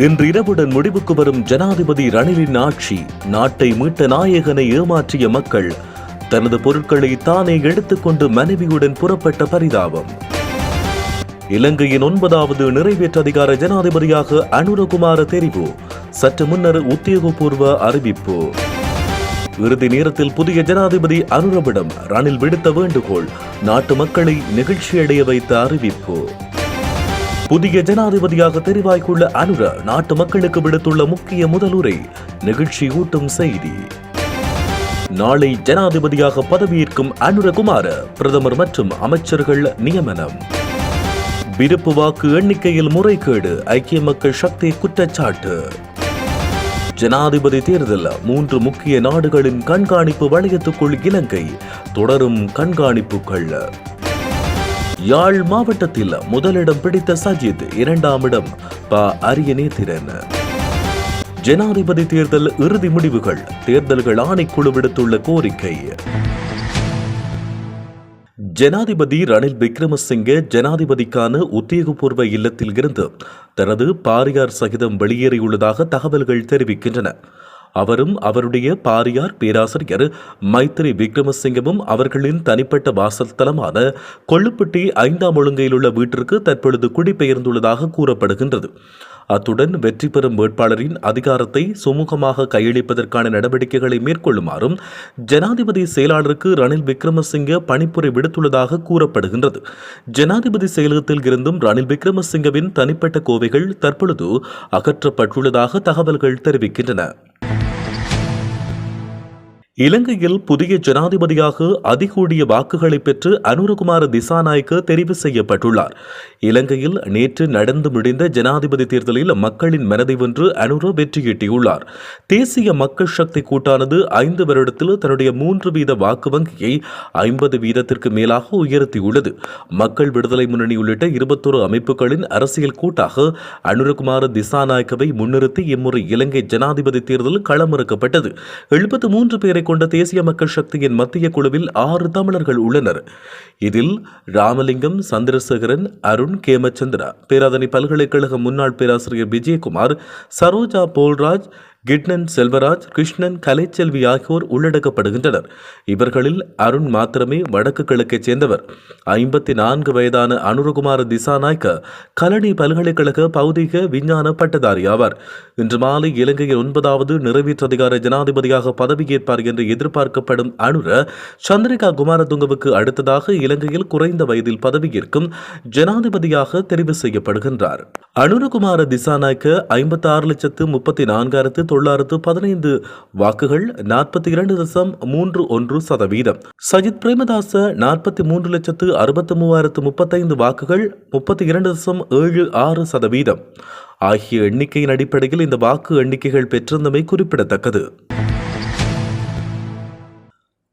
இன்று இரவுடன் முடிவுக்கு வரும் ஜனாதிபதி ரணிலின் ஆட்சி நாட்டை மீட்ட நாயகனை ஏமாற்றிய மக்கள் தனது பொருட்களை தானே எடுத்துக்கொண்டு மனைவியுடன் புறப்பட்ட பரிதாபம். இலங்கையின் ஒன்பதாவது நிறைவேற்று அதிகார ஜனாதிபதியாக அனுரகுமார தெரிவு சற்று முன்னர் உத்தியோகபூர்வ அறிவிப்பு. இறுதி நேரத்தில் புதிய ஜனாதிபதி அனுரவிடம் ரணில் விடுத்த வேண்டுகோள் நாட்டு மக்களை நிகழ்ச்சியடைய வைத்த அறிவிப்பு. புதிய ஜனாதிபதியாக தெரிவாய்க்குள்ள அனுர நாட்டு மக்களுக்கு விடுத்துள்ள முக்கிய முதலுரை நிகழ்ச்சி ஊட்டும் செய்தி. நாளை ஜனாதிபதியாக பதவியேற்கும் அனுரகுமார பிரதமர் மற்றும் அமைச்சர்கள் நியமனம். விருப்பு வாக்கு எண்ணிக்கையில் முறைகேடு ஐக்கிய மக்கள் சக்தி குற்றச்சாட்டு. ஜனாதிபதி தேர்தல் மூன்று முக்கிய நாடுகளின் கண்காணிப்பு வளையத்துக்குள் இலங்கை தொடரும் கண்காணிப்புகள். யாழ் மாவட்டத்தில் முதலிடம் பிடித்த சஜித் இரண்டாம் இடம் ப. அரியநேத்திரன். ஜனாதிபதி தேர்தல் இறுதி முடிவுகள். தேர்தல்கள் ஆணைக்குழு விடுத்துள்ள கோரிக்கை. ஜனாதிபதி ரணில் விக்ரமசிங்கே ஜனாதிபதிக்கான உத்தியோகபூர்வ இல்லத்தில் இருந்து தனது பாரியார் சகிதம் வெளியேறியுள்ளதாக தகவல்கள் தெரிவிக்கின்றன. அவரும் அவருடைய பாரியார் பேராசிரியர் மைத்ரி விக்ரமசிங்கமும் அவர்களின் தனிப்பட்ட வாசல்தலமான கொள்ளுப்பட்டி ஐந்தாம் ஒழுங்கையில் உள்ள வீட்டிற்கு தற்பொழுது குடிபெயர்ந்துள்ளதாக கூறப்படுகின்றது. அத்துடன் வெற்றி பெறும் வேட்பாளரின் அதிகாரத்தை சுமூகமாக கையளிப்பதற்கான நடவடிக்கைகளை மேற்கொள்ளுமாறும் ஜனாதிபதி செயலாளருக்கு ரணில் விக்ரமசிங்க பணிப்புரை விடுத்துள்ளதாக கூறப்படுகின்றது. ஜனாதிபதி செயலகத்தில் இருந்தும் ரணில் விக்ரமசிங்கவின் தனிப்பட்ட கோவைகள் தற்பொழுது அகற்றப்பட்டுள்ளதாக தகவல்கள் தெரிவிக்கின்றன. இலங்கையில் புதிய ஜனாதிபதியாக அதிகூடிய வாக்குகளை பெற்று அனுரகுமார திசாநாயக்க தெரிவு செய்யப்பட்டுள்ளார். இலங்கையில் நேற்று நடந்து முடிந்த ஜனாதிபதி தேர்தலில் மக்களின் மனதை வென்று அனுர வெற்றியீட்டியுள்ளார். தேசிய மக்கள் சக்தி கூட்டானது ஐந்து வருடத்தில் தன்னுடைய மூன்று வீத வாக்கு வங்கியை ஐம்பது வீதத்திற்கு மேலாக உயர்த்தியுள்ளது. மக்கள் விடுதலை முன்னணி உள்ளிட்ட இருபத்தொரு அமைப்புகளின் அரசியல் கூட்டாக அனுரகுமார திசாநாயக்கவை முன்னிறுத்தி இம்முறை இலங்கை ஜனாதிபதி தேர்தல் களமிறக்கப்பட்டது. எழுபத்து மூன்று பேரை கொண்ட தேசிய மக்கள் சக்தியின் மத்திய குழுவில் ஆறு தமிழர்கள் உள்ளனர். இதில் ராமலிங்கம் சந்திரசேகரன் அருண் கேமச்சந்திரா. பேராதனை பல்கலைக்கழக முன்னாள் பேராசிரியர் விஜயகுமார் சரோஜா போல்ராஜ் கிட்னன் செல்வராஜ் கிருஷ்ணன் கலைச்செல்வி ஆகியோர் உள்ளடக்கப்படுகின்றனர். இவர்களில் அருண் மாத்திரமே வடக்கு கிழக்கைச் சேர்ந்தவர். ஐம்பத்தி நான்கு வயதான அனுரகுமார திசாநாய்க்க கலனி பல்கலைக்கழக பௌதிக விஞ்ஞான பட்டதாரி ஆவார். இன்று மாலை இலங்கையின் ஒன்பதாவது நிறைவேற்று அதிகார ஜனாதிபதியாக பதவியேற்பார் என்று எதிர்பார்க்கப்படும் அனுர சந்திரிகா குமாரதுங்கவுக்கு அடுத்ததாக இலங்கையில் குறைந்த வயதில் பதவியேற்கும் ஜனாதிபதியாக தெரிவு செய்யப்படுகின்றார். அனுரகுமார திசாநாய்க்க ஐம்பத்தி ஆறு லட்சத்து முப்பத்தி நான்காயிரத்து தொள்ளாயிரத்து பதினைந்து வாக்குகள் நாற்பத்தி இரண்டு தசம் மூன்று ஒன்று சதவீதம். சஜித் பிரேமதாச நாற்பத்தி மூன்று லட்சத்து அறுபத்தி மூவாயிரத்து முப்பத்தைந்து வாக்குகள் முப்பத்தி இரண்டு தசம் ஏழு ஆறு சதவீதம். ஆகிய எண்ணிக்கையின் அடிப்படையில் இந்த வாக்கு எண்ணிக்கைகள் பெற்றிருந்தமை குறிப்பிடத்தக்கது.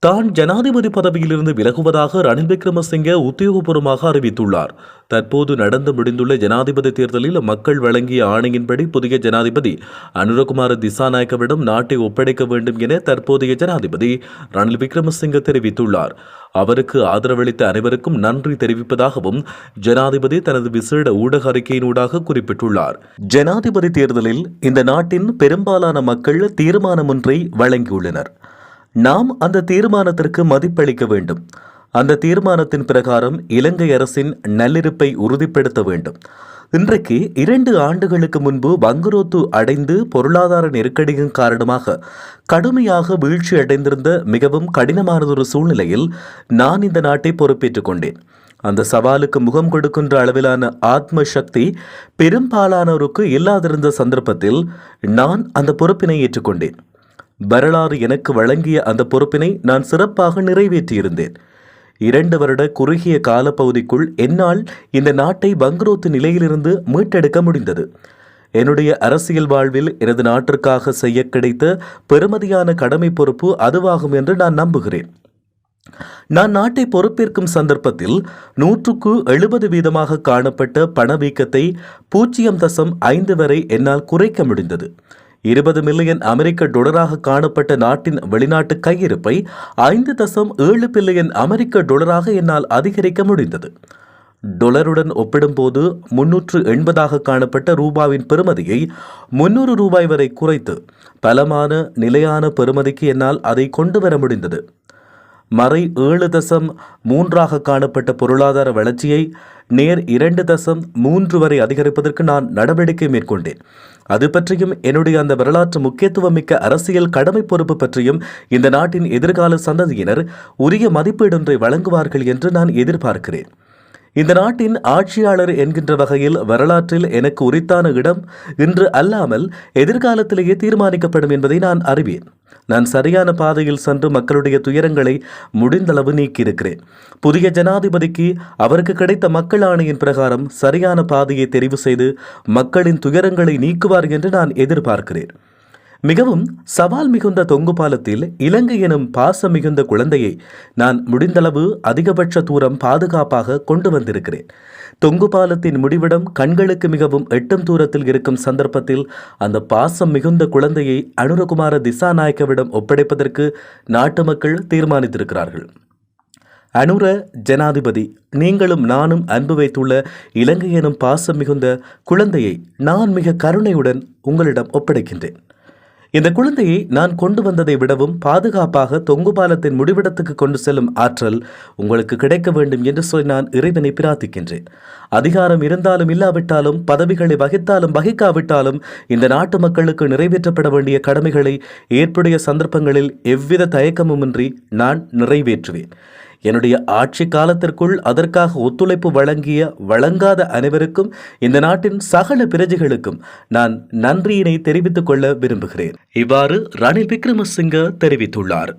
தான் ஜனாதிபதி பதவியிலிருந்து விலகுவதாக ரணில் விக்ரமசிங்கே உத்தியோகபூர்வமாக அறிவித்துள்ளார். தற்போது நடந்து முடிந்துள்ள ஜனாதிபதி தேர்தலில் மக்கள் வழங்கிய ஆணையின்படி புதிய ஜனாதிபதி அனுரகுமார திசாநாயக்கவிடம் நாட்டை ஒப்படைக்க வேண்டும் என தற்போதைய ஜனாதிபதி ரணில் விக்ரமசிங்கே தெரிவித்துள்ளார். அவருக்கு ஆதரவளித்த அனைவருக்கும் நன்றி தெரிவிப்பதாகவும் ஜனாதிபதி தனது விசேட ஊடக அறிக்கையினூடாக குறிப்பிட்டுள்ளார். ஜனாதிபதி தேர்தலில் இந்த நாட்டின் பெரும்பாலான மக்கள் தீர்மானம் ஒன்றை வழங்கியுள்ளனர். நாம் அந்த தீர்மானத்திற்கு மதிப்பளிக்க வேண்டும். அந்த தீர்மானத்தின் பிரகாரம் இலங்கை அரசின் நல்லிருப்பை உறுதிப்படுத்த வேண்டும். இன்றைக்கு இரண்டு ஆண்டுகளுக்கு முன்பு வங்குரோத்து அடைந்து பொருளாதார நெருக்கடியின் காரணமாக கடுமையாக வீழ்ச்சி அடைந்திருந்த மிகவும் கடினமானதொரு சூழ்நிலையில் நான் இந்த நாட்டை பொறுப்பேற்றுக் கொண்டேன். அந்த சவாலுக்கு முகம் கொடுக்கின்ற அளவிலான ஆத்ம சக்தி பெரும்பாலானோருக்கு இல்லாதிருந்த சந்தர்ப்பத்தில் நான் அந்த பொறுப்பினை ஏற்றுக்கொண்டேன். வரலாறு எனக்கு வழங்கிய அந்த பொறுப்பினை நான் சிறப்பாக நிறைவேற்றியிருந்தேன். இரண்டு வருட குறுகிய காலப்பகுதிக்குள் என்னால் இந்த நாட்டை பங்குரோத்து நிலையிலிருந்து மீட்டெடுக்க முடிந்தது. என்னுடைய அரசியல் வாழ்வில் எனது நாட்டிற்காக செய்ய கிடைத்த பெருமதியான கடமை பொறுப்பு அதுவாகும் என்று நான் நம்புகிறேன். நான் நாட்டை பொறுப்பேற்கும் சந்தர்ப்பத்தில் நூற்றுக்கு எழுபது வீதமாக காணப்பட்ட பணவீக்கத்தை பூஜ்ஜியம் தசம் ஐந்து வரை என்னால் குறைக்க முடிந்தது. இருபது மில்லியன் அமெரிக்க டொலராக காணப்பட்ட நாட்டின் வெளிநாட்டு கையிருப்பை ஐந்து தசம் ஏழு பில்லியன் அமெரிக்க டொலராக என்னால் அதிகரிக்க முடிந்தது. டொலருடன் ஒப்பிடும்போது முன்னூற்று எண்பதாக காணப்பட்ட ரூபாவின் பெறுமதியை முன்னூறு ரூபாய் வரை குறைத்து பலமான நிலையான பெறுமதிக்கு என்னால் அதை கொண்டு வர முடிந்தது. மறை ஏழு தசம் மூன்றாக காணப்பட்ட பொருளாதார வளர்ச்சியை நேர் இரண்டு தசம் மூன்று வரை அதிகரிப்பதற்கு நான் நடவடிக்கை மேற்கொண்டேன். அது பற்றியும் என்னுடைய அந்த வரலாற்று முக்கியத்துவம் மிக்க அரசியல் கடமை பொறுப்பு பற்றியும் இந்த நாட்டின் எதிர்கால சந்ததியினர் உரிய மதிப்பீடொன்றை வழங்குவார்கள் என்று நான் எதிர்பார்க்கிறேன். இந்த நாட்டின் ஆட்சியாளர் என்கின்ற வகையில் வரலாற்றில் எனக்கு உரித்தான இடம் இன்று அல்லாமல் எதிர்காலத்திலேயே தீர்மானிக்கப்படும் என்பதை நான் அறிவேன். நான் சரியான பாதையில் சென்று மக்களுடைய துயரங்களை முடிந்தளவு நீக்கியிருக்கிறேன். புதிய ஜனாதிபதிக்கு அவருக்கு கிடைத்த மக்கள் ஆணையின் பிரகாரம் சரியான பாதையை தெரிவு செய்து மக்களின் துயரங்களை நீக்குவார் என்று நான் எதிர்பார்க்கிறேன். மிகவும் சவால் மிகுந்த தொங்கு பாலத்தில் இலங்கை எனும் பாசம் மிகுந்த குழந்தையை நான் முடிந்தளவு அதிகபட்ச தூரம் பாதுகாப்பாக கொண்டு வந்திருக்கிறேன். தொங்கு பாலத்தின் முடிவிடம் கண்களுக்கு மிகவும் எட்டும் தூரத்தில் இருக்கும் சந்தர்ப்பத்தில் அந்த பாசம் மிகுந்த குழந்தையை அனுரகுமார திசாநாயக்கவிடம் ஒப்படைப்பதற்கு நாட்டு மக்கள் தீர்மானித்திருக்கிறார்கள். அனுர ஜனாதிபதி நீங்களும் நானும் அன்பு வைத்துள்ள இலங்கை எனும் பாசம் மிகுந்த குழந்தையை நான் மிக கருணையுடன் உங்களிடம் ஒப்படைக்கின்றேன். இந்த குழந்தையை நான் கொண்டு வந்ததை விடவும் பாதுகாப்பாக தொங்கு பாலத்தின் முடிவிடத்துக்கு கொண்டு செல்லும் ஆற்றல் உங்களுக்கு கிடைக்க வேண்டும் என்று சொல்லி நான் இறைவனை பிரார்த்திக்கின்றேன். அதிகாரம் இருந்தாலும் இல்லாவிட்டாலும் பதவிகளை வகித்தாலும் வகிக்காவிட்டாலும் இந்த நாட்டு மக்களுக்கு நிறைவேற்றப்பட வேண்டிய கடமைகளை ஏற்புடைய சந்தர்ப்பங்களில் எவ்வித தயக்கமுமின்றி நான் நிறைவேற்றுவேன். என்னுடைய ஆட்சி காலத்திற்குள் அதற்காக ஒத்துழைப்பு வழங்கிய வழங்காத அனைவருக்கும் இந்த நாட்டின் சகல பிரஜைகளுக்கும் நான் நன்றியினை தெரிவித்துக் கொள்ள விரும்புகிறேன். இவ்வாறு ரணில் விக்ரமசிங்க தெரிவித்துள்ளார்.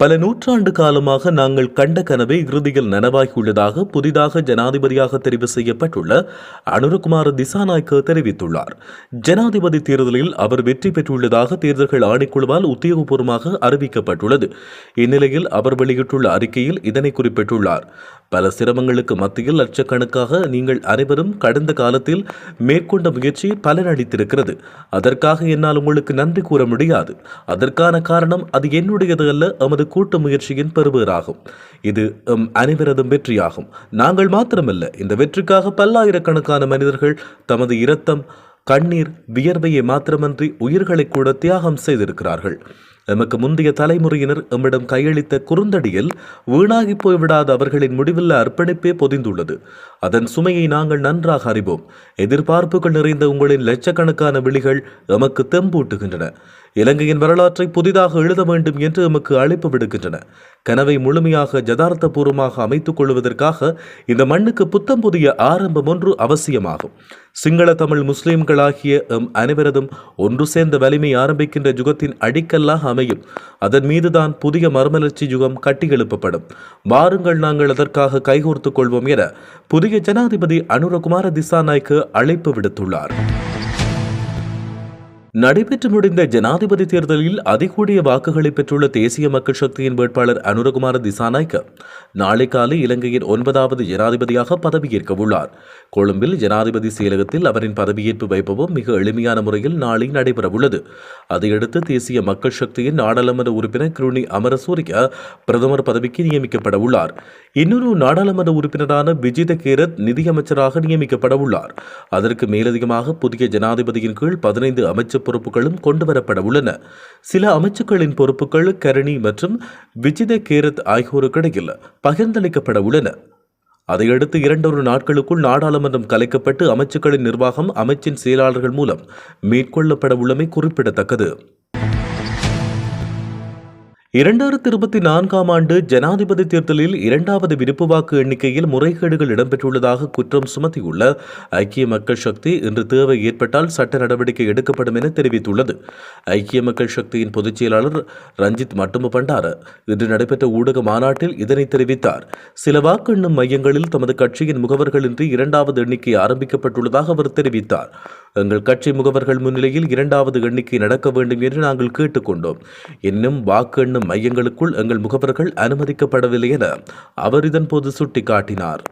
பல நூற்றாண்டு காலமாக நாங்கள் கண்ட கனவை இறுதியில் நனவாகியுள்ளதாக புதிதாக ஜனாதிபதியாக தெரிவு செய்யப்பட்டுள்ள அனுரகுமார திசாநாய்க்கு தெரிவித்துள்ளார். ஜனாதிபதி தேர்தலில் அவர் வெற்றி பெற்றுள்ளதாக தேர்தல்கள் ஆணைக்குழுவால் உத்தியோகபூர்வமாக அறிவிக்கப்பட்டுள்ளது. இந்நிலையில் அவர் வெளியிட்டுள்ள அறிக்கையில் இதனை குறிப்பிட்டுள்ளார். பல சிரமங்களுக்கு மத்தியில் லட்சக்கணக்காக நீங்கள் அனைவரும் கடந்த காலத்தில் மேற்கொண்ட முயற்சி பலனளித்திருக்கிறது. அதற்காக என்னால் உங்களுக்கு நன்றி கூற முடியாது. அதற்கான காரணம் அது என்னுடையது அல்ல எமது கூட்டு முயற்சியின் பெறுபேறாகும் இது எம் அனைவரதும் வெற்றியாகும். நாங்கள் மாத்திரமல்ல இந்த வெற்றிக்காக பல்லாயிரக்கணக்கான மனிதர்கள் தமது இரத்தம் கண்ணீர் வியர்வையை மாத்திரமன்றி உயிர்களை கூட தியாகம் செய்திருக்கிறார்கள். எமக்கு முந்தைய தலைமுறையினர் எம்மிடம் கையளித்த குறுந்தடியில் வீணாகி போய்விடாத அவர்களின் முடிவில்ல அர்ப்பணிப்பே பொதிந்துள்ளது. அதன் சுமையை நாங்கள் நன்றாக அறிவோம். எதிர்பார்ப்புகள் நிறைந்த உங்களின் லட்சக்கணக்கான விழிகள் எமக்கு தெம்பூட்டுகின்றன. இலங்கையின் வரலாற்றை புதிதாக எழுத வேண்டும் என்று எமக்கு அழைப்பு விடுக்கின்றன. கனவை முழுமையாக ஜதார்த்தபூர்வமாக அமைத்துக் கொள்வதற்காக இந்த மண்ணுக்கு புத்தம் புதிய ஆரம்பம் ஒன்று அவசியமாகும். சிங்கள தமிழ் முஸ்லிம்களாகிய எம் அனைவரதும் ஒன்று சேர்ந்த வலிமை ஆரம்பிக்கின்ற யுகத்தின் அடிக்கல்லாக அமையும். அதன் மீதுதான் புதிய மர்மலர்ச்சி யுகம் கட்டியெழுப்பப்படும் வாருங்கள் நாங்கள் அதற்காக கைகோர்த்துக் கொள்வோம் என புதிய ஜனாதிபதி அனுரகுமார திசாநாய்க்கு அழைப்பு விடுத்துள்ளார். நடைபெற்று முடிந்த ஜனாதிபதி தேர்தலில் அதிகூடிய வாக்குகளை பெற்றுள்ள தேசிய மக்கள் சக்தியின் வேட்பாளர் அனுரகுமார திசாநாய்க்க நாளை காலை இலங்கையின் ஒன்பதாவது ஜனாதிபதியாக பதவியேற்க உள்ளார் கொழும்பில் ஜனாதிபதி செயலகத்தில் அவரின் பதவியேற்பு வைபவம் மிக எளிமையான முறையில் நாளை நடைபெறவுள்ளது. அதையடுத்து தேசிய மக்கள் சக்தியின் நாடாளுமன்ற உறுப்பினர் கிருணி அமரசூரிய பிரதமர் பதவிக்கு நியமிக்கப்பட உள்ளார் இன்னொரு நாடாளுமன்ற உறுப்பினரான விஜித கேரத் நிதியமைச்சராக நியமிக்கப்பட உள்ளார் அதற்கு மேலதிகமாக புதிய ஜனாதிபதியின் கீழ் பதினைந்து அமைச்சர் பொறுப்புகளும் கொண்டுவரப்பட உள்ளன. சில அமைச்சுக்களின் பொறுப்புகள் கரணி மற்றும் விஜித கேரத் ஆகியோருக்கிடையில் பகிர்ந்தளிக்கப்பட உள்ளன. அதையடுத்து இரண்டொரு நாட்களுக்குள் நாடாளுமன்றம் கலைக்கப்பட்டு அமைச்சுக்களின் நிர்வாகம் அமைச்சின் செயலாளர்கள் மூலம் மேற்கொள்ளப்பட உள்ளமை குறிப்பிடத்தக்கது. இரண்டாயிரத்தி இருபத்தி நான்காம் ஆண்டு ஜனாதிபதி தேர்தலில் இரண்டாவது விருப்பு வாக்கு எண்ணிக்கையில் முறைகேடுகள் இடம்பெற்றுள்ளதாக குற்றம் சுமத்தியுள்ள ஐக்கிய மக்கள் சக்தி இன்று தேவை ஏற்பட்டால் சட்ட நடவடிக்கை எடுக்கப்படும் என தெரிவித்துள்ளது. ஐக்கிய மக்கள் சக்தியின் பொதுச் செயலாளர் ரஞ்சித் மட்டும பண்டார இன்று நடைபெற்ற ஊடக மாநாட்டில் இதனை தெரிவித்தார். சில வாக்கு எண்ணும் மையங்களில் தமது கட்சியின் முகவர்களின்றி இரண்டாவது எண்ணிக்கை ஆரம்பிக்கப்பட்டுள்ளதாக அவர் தெரிவித்தார். எங்கள் கட்சி முகவர்கள் முன்னிலையில் இரண்டாவது எண்ணிக்கை நடக்க வேண்டும் என்று நாங்கள் கேட்டுக்கொண்டோம். இன்னும் வாக்கு எண்ணும் மையங்களுக்குள் எங்கள் முகவர்கள் அனுமதிக்கப்படவில்லை என அவர் இதன்போது சுட்டிக்காட்டினார்.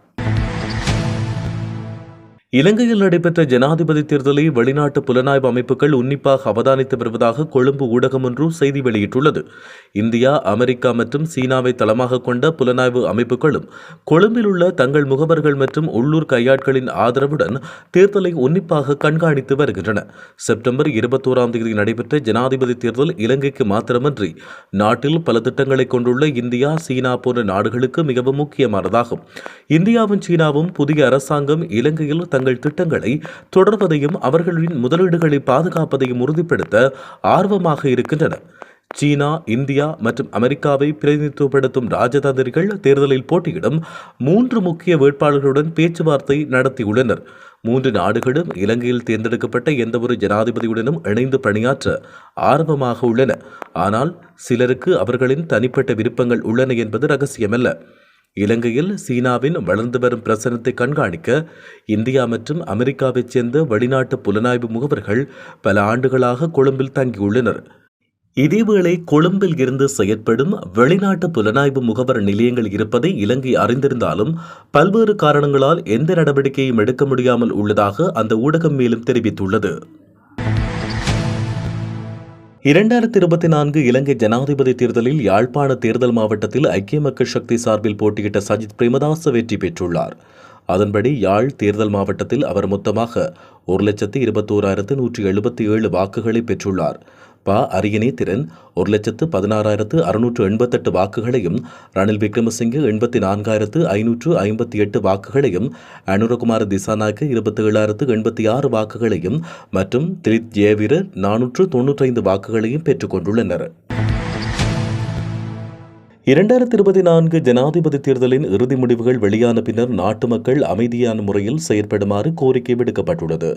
இலங்கையில் நடைபெற்ற ஜனாதிபதி தேர்தலை வெளிநாட்டு புலனாய்வு அமைப்புகள் உன்னிப்பாக அவதானித்து வருவதாக கொழும்பு ஊடகம் ஒன்று செய்தி வெளியிட்டுள்ளது. இந்தியா அமெரிக்கா மற்றும் சீனாவை தளமாக கொண்ட புலனாய்வு அமைப்புகளும் கொழும்பில் உள்ள தங்கள் முகவர்கள் மற்றும் உள்ளூர் கையாட்களின் ஆதரவுடன் தேர்தலை உன்னிப்பாக கண்காணித்து வருகின்றன. செப்டம்பர் இருபத்தோராம் தேதி நடைபெற்ற ஜனாதிபதி தேர்தல் இலங்கைக்கு மாத்திரமன்றி நாட்டில் பல திட்டங்களை கொண்டுள்ள இந்தியா சீனா போன்ற நாடுகளுக்கு மிகவும் முக்கியமானதாகும். இந்தியாவும் சீனாவும் புதிய அரசாங்கம் இலங்கையில் தங்கள் திட்டங்களை தொடர்வதையும் அவர்களின் முதலீடுகளை பாதுகாப்பதையும் உறுதிப்படுத்த ஆர்வமாக இருக்கின்றன. சீனா இந்தியா மற்றும் அமெரிக்காவை பிரதிநிதித்துவப்படுத்தும் ராஜதந்திரிகள் தேர்தலில் போட்டியிடும் மூன்று முக்கிய வேட்பாளர்களுடன் பேச்சுவார்த்தை நடத்தியுள்ளனர். மூன்று நாடுகளும் இலங்கையில் தேர்ந்தெடுக்கப்பட்ட எந்தவொரு ஜனாதிபதியுடனும் இணைந்து பணியாற்ற ஆர்வமாக உள்ளன. ஆனால் சிலருக்கு அவர்களின் தனிப்பட்ட விருப்பங்கள் உள்ளன என்பது ரகசியமல்ல. இலங்கையில் சீனாவின் வளர்ந்து வரும் பிரசனத்தை கண்காணிக்க இந்தியா மற்றும் அமெரிக்காவைச் சேர்ந்த வெளிநாட்டு புலனாய்வு முகவர்கள் பல ஆண்டுகளாக கொழும்பில் தங்கியுள்ளனர். இதேவேளை கொழும்பில் இருந்து செயற்படும் வெளிநாட்டு புலனாய்வு முகவர் நிலையங்கள் இருப்பதை இலங்கை அறிந்திருந்தாலும் பல்வேறு காரணங்களால் எந்த நடவடிக்கையும் எடுக்க முடியாமல் உள்ளதாக அந்த ஊடகம் மேலும் தெரிவித்துள்ளது. இரண்டாயிரத்தி இருபத்தி நான்கு இலங்கை ஜனாதிபதி தேர்தலில் யாழ்ப்பாண தேர்தல் மாவட்டத்தில் ஐக்கிய மக்கள் சக்தி சார்பில் போட்டியிட்ட சஜித் பிரேமதாச வெற்றி பெற்றுள்ளார். அதன்படி யாழ் தேர்தல் மாவட்டத்தில் அவர் மொத்தமாக ஒரு லட்சத்து இருபத்தோராயிரத்து நூற்றி எழுபத்தி ஏழு வாக்குகளை பெற்றுள்ளார். பா அரியநேத்திரன் ஒரு லட்சத்து பதினாறாயிரத்து அறுநூற்று எண்பத்தெட்டு வாக்குகளையும் ரணில் விக்ரமசிங்கே எண்பத்தி நான்காயிரத்து ஐநூற்று ஐம்பத்தி எட்டு வாக்குகளையும் அனுரகுமார் திசாநாயக்க இருபத்தி ஏழாயிரத்து எண்பத்தி ஆறு வாக்குகளையும் மற்றும் திலித் ஜேவிரர் நானூற்று தொன்னூற்றைந்து வாக்குகளையும் பெற்றுக்கொண்டுள்ளனர் இரண்டாயிரத்தி இருபத்தி நான்கு ஜனாதிபதி தேர்தலின் இறுதி முடிவுகள் வெளியான பின்னர் நாட்டு மக்கள் அமைதியான முறையில் செயற்படுமாறு கோரிக்கை விடுக்கப்பட்டுள்ளது.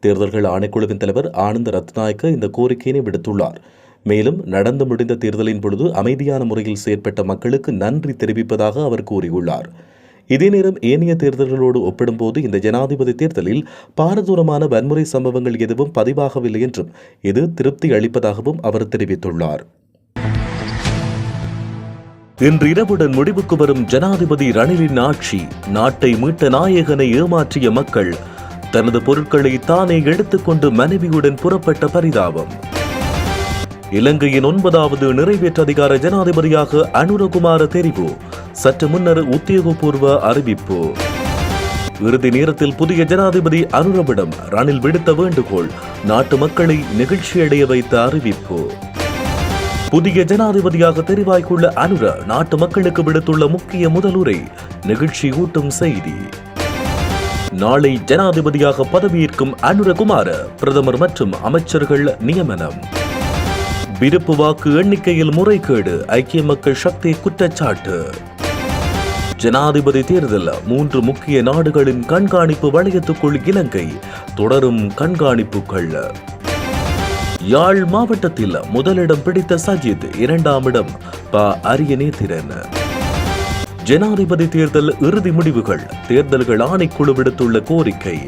தேர்தல்கள் ஆணைக்குழுவின் தலைவர் ஆனந்த் ரத்நாயக்க இந்த கோரிக்கையினை விடுத்துள்ளார். மேலும் நடந்து முடிந்த தேர்தலின் பொழுது அமைதியான முறையில் செயற்பட்ட மக்களுக்கு நன்றி தெரிவிப்பதாக அவர் கூறியுள்ளார். இதே நேரம் ஏனைய தேர்தல்களோடு ஒப்பிடும்போது இந்த ஜனாதிபதி தேர்தலில் பாரதூரமான வன்முறை சம்பவங்கள் எதுவும் பதிவாகவில்லை என்றும் இது திருப்தி அளிப்பதாகவும் அவர் தெரிவித்துள்ளார். இன்று இரவுடன் முடிவுக்கு வரும் ஜனாதிபதி ரணிலின் ஆட்சி நாட்டை மீட்ட நாயகனை ஏமாற்றிய மக்கள் தனது பொருட்களை தானே எடுத்துக்கொண்டு மனைவியுடன் புறப்பட்ட பரிதாபம். இலங்கையின் ஒன்பதாவது நிறைவேற்ற அதிகார ஜனாதிபதியாக அனுரகுமார தெரிவு சற்று முன்னர் உத்தியோகபூர்வ அறிவிப்பு. இறுதி நேரத்தில் புதிய ஜனாதிபதி அனுரவிடம் ரணில் விடுத்த வேண்டுகோள் நாட்டு மக்களை நிகழ்ச்சியடைய வைத்த அறிவிப்பு. புதிய ஜனாதிபதியாக தெரிவாய்க்குள்ள அனுர நாட்டு மக்களுக்கு விடுத்துள்ள முக்கிய முதலுரை நிகழ்ச்சி ஊட்டும் செய்தி. நாளை ஜனாதிபதியாக பதவியேற்கும் அனுரகுமார பிரதமர் மற்றும் அமைச்சர்கள் நியமனம். விருப்பு வாக்கு எண்ணிக்கையில் முறைகேடு ஐக்கிய மக்கள் சக்தி குற்றச்சாட்டு. ஜனாதிபதி தேர்தல் மூன்று முக்கிய நாடுகளின் கண்காணிப்பு வளையத்துக்குள் இலங்கை தொடரும் கண்காணிப்புகள். யாழ் மாவட்டத்தில் முதலிடம் பிடித்த சஜித் இரண்டாம் இடம் ப. அரியநேத்திரன். ஜனாதிபதி தேர்தல் இறுதி முடிவுகள். தேர்தல்கள் ஆணைக்குழு விடுத்துள்ள கோரிக்கை.